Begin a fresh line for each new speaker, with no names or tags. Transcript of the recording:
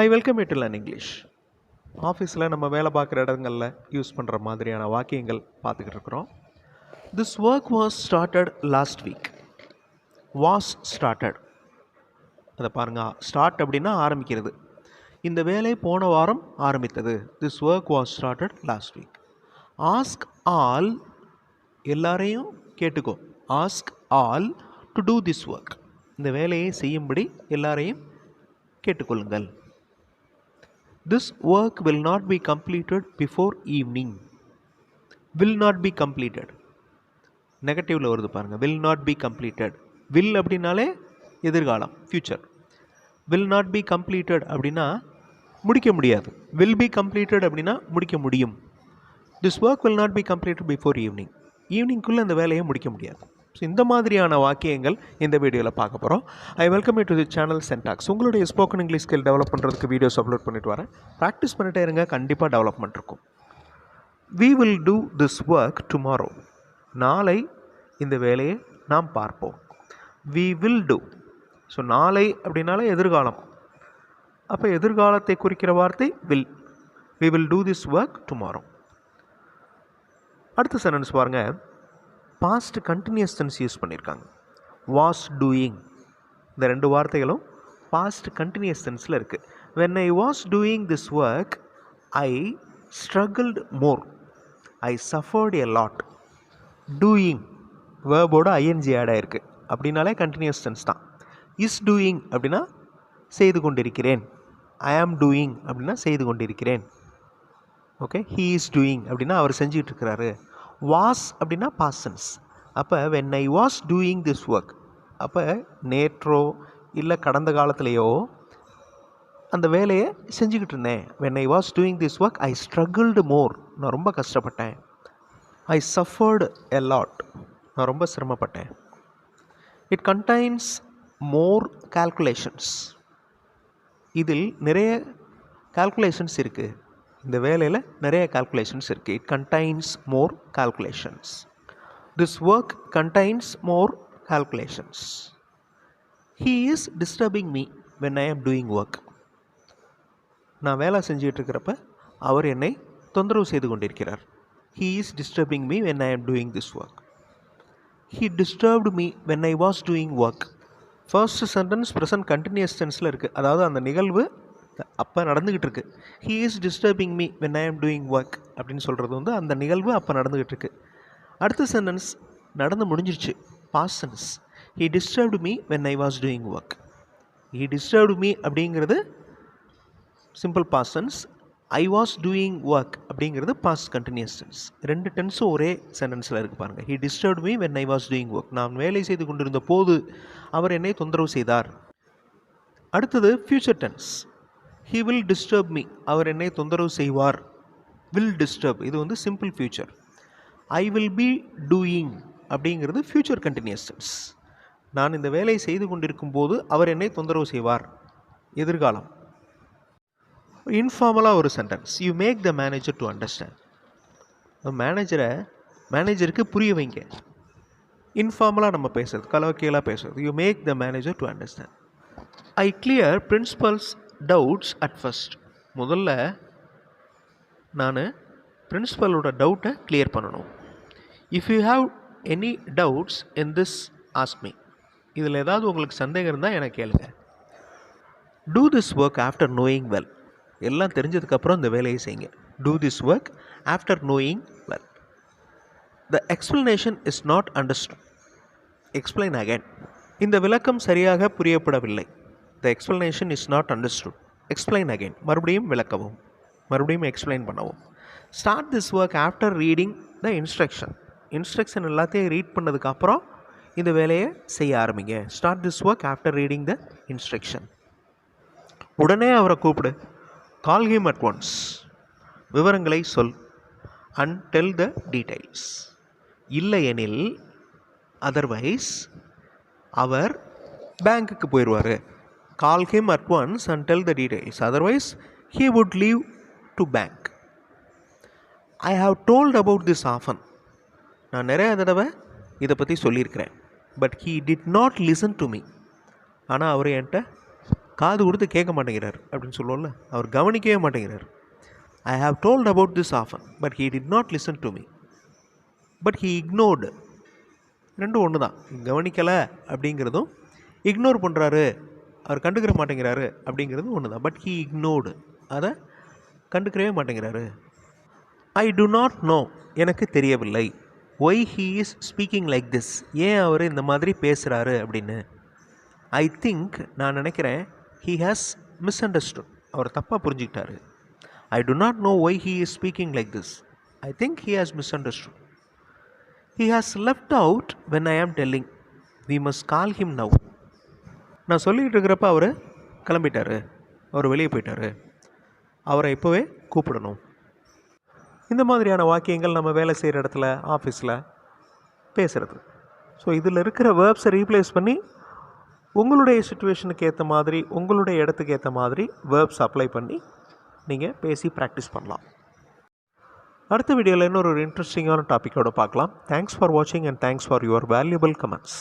I welcome it learn English ஆஃபீஸில் நம்ம வேலை பார்க்குற இடங்களில் யூஸ் பண்ணுற மாதிரியான வாக்கியங்கள் பார்த்துக்கிட்டு இருக்கிறோம். This work was started last week was started அதை பாருங்கள் ஸ்டார்ட் அப்படின்னா ஆரம்பிக்கிறது. இந்த வேலை போன வாரம் ஆரம்பித்தது. This work was started last week ask all எல்லாரையும் கேட்டுக்கோ. Ask all to do this work இந்த வேலையை செய்யும்படி எல்லாரையும் கேட்டுக்கொள்ளுங்கள். This work will not be completed before evening will not be completed நெகட்டிவில் வருது பாருங்கள் will not be completed will அப்படின்னாலே எதிர்காலம் future will not be completed அப்படின்னா முடிக்க முடியாது. வில் பி கம்ப்ளீட்டட் அப்படின்னா முடிக்க முடியும். This work will not be completed before evening ஈவினிங்குள்ளே அந்த வேலையை முடிக்க முடியாது. ஸோ இந்த மாதிரியான வாக்கியங்கள் இந்த வீடியோவில் பார்க்க போகிறோம் I welcome to the channel சென்டாக்ஸ் உங்களுடைய ஸ்போக்கன் இங்கிலீஷ் ஸ்கில் டெவலப் பண்ணுறதுக்கு வீடியோஸ் அப்லோட் பண்ணிட்டு வரேன். ப்ராக்டிஸ் பண்ணிட்டே இருங்க கண்டிப்பாக டெவலப்மெண்ட் இருக்கும். We will do this work tomorrow நாளை இந்த வேலையை நாம் பார்ப்போம். வி வில் டூ ஸோ நாளை அப்படின்னாலே எதிர்காலம். அப்போ எதிர்காலத்தை குறிக்கிற வார்த்தை will we will do this work tomorrow அடுத்த சென்டென்ஸ் பாருங்கள் பாஸ்ட் கண்டினியூஸ் டென்ஸ் யூஸ் பண்ணியிருக்காங்க வாஸ் டூயிங் இந்த ரெண்டு வார்த்தைகளும் பாஸ்ட் கண்டினியூஸ் டென்ஸில் இருக்குது when I was doing this work I struggled more I suffered a lot doing வேர்போட ING add ஆயிருக்கு. அப்படின்னாலே கண்டினியூஸ் டென்ஸ் தான். இஸ் டூயிங் அப்படின்னா செய்து கொண்டிருக்கிறேன். ஐ ஆம் டூயிங் அப்படின்னா செய்து கொண்டிருக்கிறேன். ஓகே ஹீ இஸ் டூயிங் அப்படின்னா அவர் செஞ்சுட்டு இருக்கிறாரு. வாஸ் அப்படின்னா பாசன்ஸ் அப்போ when I was doing this work அப்போ நேற்றோ இல்லை கடந்த காலத்திலேயோ அந்த வேலையை செஞ்சுக்கிட்டு இருந்தேன். When I was doing this work I struggled more நான் ரொம்ப கஷ்டப்பட்டேன். ஐ சஃபர்டு எ லாட் நான் ரொம்ப சிரமப்பட்டேன். இட் கண்டைன்ஸ் மோர் கால்குலேஷன்ஸ் இதில் நிறைய கால்குலேஷன்ஸ் இருக்குது இந்த வேலையில் நிறைய கால்குலேஷன்ஸ் இருக்குது it contains more calculations this work contains more calculations he is disturbing me when I am doing work நான் வேலை செஞ்சிகிட்ருக்கிறப்ப அவர் என்னை தொந்தரவு செய்து கொண்டிருக்கிறார். He is disturbing me when I am doing this work he disturbed me when I was doing work first sentence present continuous டென்ஸில் இருக்குது அதாவது அந்த நிகழ்வு அப்போ நடந்துக்கிட்டு இருக்கு he is disturbing me when I am doing work அப்படின்னு சொல்கிறது வந்து அந்த நிகழ்வு அப்போ நடந்துக்கிட்டு இருக்கு அடுத்த சென்டென்ஸ் நடந்து முடிஞ்சிருச்சு. Past tense he disturbed me when I was doing work he disturbed me அப்படிங்கிறது simple past tense I was doing work அப்படிங்கிறது பாஸ்ட் கண்டினியூஸ் டென்ஸ் ரெண்டு டென்ஸும் ஒரே சென்டென்ஸில் இருக்குது பாருங்கள் he disturb me when I was doing work நான் வேலை செய்து கொண்டிருந்த போது அவர் என்னை தொந்தரவு செய்தார். அடுத்தது future tense he will disturb me அவர் என்னை தொந்தரவு செய்வார். வில் டிஸ்டர்ப் இது வந்து simple future I will be doing அப்படிங்கிறது ஃப்யூச்சர் கண்டினியூஸ் டென்ஸ் நான் இந்த வேலையை செய்து கொண்டிருக்கும் போது அவர் என்னை தொந்தரவு செய்வார். எதிர்காலம். இன்ஃபார்மலாக ஒரு sentence you make the manager to understand மேனேஜரை மேனேஜருக்கு புரிய வைங்க. இன்ஃபார்மலாக நம்ம பேசுறது கலவக்கையலாக பேசுறது. You make the manager to understand I clear principal's doubts at first முதல்ல நான் பிரின்ஸிபலோட டவுட்டை கிளியர் பண்ணணும். If you have any doubts in this ask me இதில் ஏதாவது உங்களுக்கு சந்தேகம் இருந்தால் எனக்கு கேளுங்க. Do this work after knowing well எல்லாம் தெரிஞ்சதுக்கப்புறம் இந்த வேலையை செய்யுங்க. Do this work after knowing well the explanation is not understood explain again இந்த விளக்கம் சரியாக புரியப்படவில்லை. The explanation is not understood explain again மறுபடியும் விளக்கவும். மறுபடியும் எக்ஸ்பிளைன் பண்ணவும். Start this work after reading the instruction instruction எல்லாத்தையும் ரீட் பண்ணதுக்கப்புறம் இந்த வேலையை செய்ய ஆரம்பிங்க. Start this work after reading the instruction உடனே அவரை கூப்பிடு. கால் ஹிம் அட் ஒன்ஸ் விவரங்களை சொல் அண்ட் டெல் த டீடைல்ஸ் இல்லையெனில் அதர்வைஸ் அவர் பேங்க்குக்கு போயிடுவார். Call him at once and tell the details otherwise he would leave to bank I have told about this often நான் நிறைய தடவை இதை பற்றி சொல்லியிருக்கிறேன். But he did not listen to me ஆனால் அவர் என்கிட்ட காது கொடுத்து கேட்க மாட்டேங்கிறார் அப்படின்னு சொல்லுவோம்ல அவர் கவனிக்கவே மாட்டேங்கிறார். I have told about this often but he did not listen to me but he ignored ரெண்டும் ஒன்று தான் கவனிக்கலை அப்படிங்கிறதும் இக்னோர் பண்ணுறாரு அவர் கண்டுக்கிற மாட்டேங்கிறாரு அப்படிங்கிறது ஒன்று தான் பட் ஹீ இக்னோர்டு அதை கண்டுக்கிறவே மாட்டேங்கிறாரு. ஐ டு நாட் நோ எனக்கு தெரியவில்லை. Why he is speaking like this ஏன் அவர் இந்த மாதிரி பேசுகிறாரு அப்படின்னு? ஐ திங்க் நான் நினைக்கிறேன் ஹீ ஹாஸ் மிஸ் அண்டர்ஸ்டுட் அவர் தப்பாக புரிஞ்சுக்கிட்டாரு. I do not know why he is speaking like this I think he has misunderstood he has left out when I am telling we must call him now நான் சொல்லிக்கிட்டு இருக்கிறப்ப அவர் கிளம்பிட்டாரு. அவர் வெளியே போயிட்டாரு. அவரை இப்போவே கூப்பிடணும். இந்த மாதிரியான வாக்கியங்கள் நம்ம வேலை செய்கிற இடத்துல ஆஃபீஸில் பேசுகிறது ஸோ இதில் இருக்கிற வேர்ப்ஸை ரீப்ளேஸ் பண்ணி உங்களுடைய சுச்சுவேஷனுக்கு ஏற்ற மாதிரி உங்களுடைய இடத்துக்கு ஏற்ற மாதிரி வேர்ப்ஸ் அப்ளை பண்ணி நீங்கள் பேசி ப்ராக்டிஸ் பண்ணலாம். அடுத்த வீடியோவில் இன்னொரு இன்ட்ரெஸ்டிங்கான டாப்பிக்கோடு பார்க்கலாம். தேங்க்ஸ் ஃபார் வாட்சிங் and thanks for your valuable comments